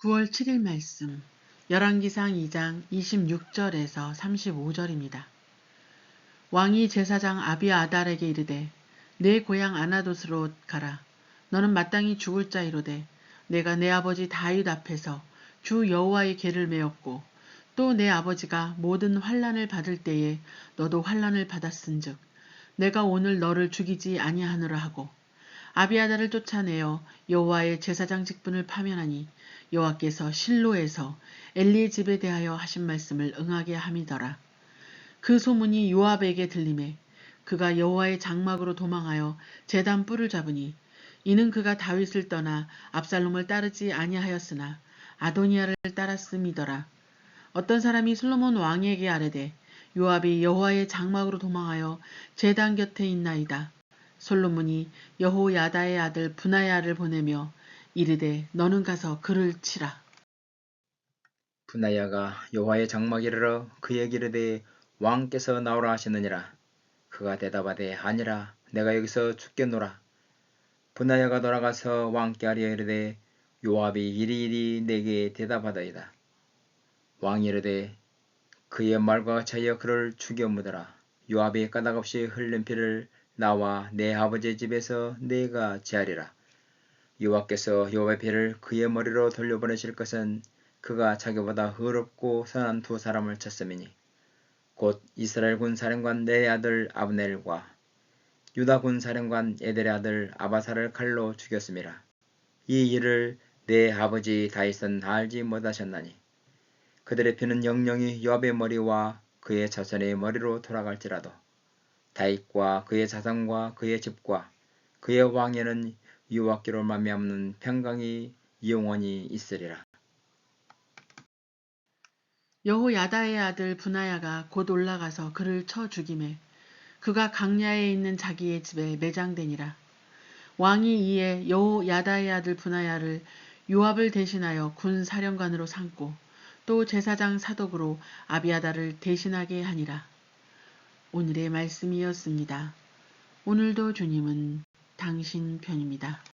9월 7일 말씀 열왕기상 2장 26절에서 35절입니다. 왕이 제사장 아비아달에게 이르되 내 고향 아나돗으로 가라. 너는 마땅히 죽을 자이로되 내가 내 아버지 다윗 앞에서 주 여호와의 계를 메었고 또 내 아버지가 모든 환란을 받을 때에 너도 환란을 받았은즉 내가 오늘 너를 죽이지 아니하노라 하고 아비아달을 쫓아내어 여호와의 제사장 직분을 파면하니 여호와께서 실로에서 엘리의 집에 대하여 하신 말씀을 응하게 함이더라. 그 소문이 요압에게 들림에 그가 여호와의 장막으로 도망하여 제단 뿔을 잡으니 이는 그가 다윗을 떠나 압살롬을 따르지 아니하였으나 아도니아를 따랐음이더라. 어떤 사람이 솔로몬 왕에게 아뢰되 요압이 여호와의 장막으로 도망하여 제단 곁에 있나이다. 솔로몬이 여호야다의 아들 분하야를 보내며 이르되 너는 가서 그를 치라. 분하야가 여호와의 장막에 이르러 그에게 이르되 왕께서 나오라 하시느니라. 그가 대답하되 아니라 내가 여기서 죽겠노라. 분하야가 돌아가서 왕께 아뢰어 이르되 요압이 이리이리 내게 대답하다이다. 왕이 이르되 그의 말과 차여 그를 죽여 묻어라. 요압이 까닭없이 흘린 피를 나와 내 아버지의 집에서 내가 제하리라. 여호와께서 요압의 피를 그의 머리로 돌려보내실 것은 그가 자기보다 의롭고 선한 두 사람을 쳤음이니 곧 이스라엘 군 사령관 내 아들 아브넬과 유다 군 사령관 에델의 아들 아바사를 칼로 죽였음이라. 이 일을 내 아버지 다윗은 알지 못하셨나니 그들의 피는 영영이 요압의 머리와 그의 자손의 머리로 돌아갈지라도 다윗과 그의 자손과 그의 집과 그의 왕에는 여호와께로 말미암는 평강이 영원히 있으리라. 여호야다의 아들 분하야가 곧 올라가서 그를 쳐 죽임에 그가 강야에 있는 자기의 집에 매장되니라. 왕이 이에 여호야다의 아들 분하야를 요압을 대신하여 군 사령관으로 삼고 또 제사장 사독으로 아비아다를 대신하게 하니라. 오늘의 말씀이었습니다. 오늘도 주님은 당신 편입니다.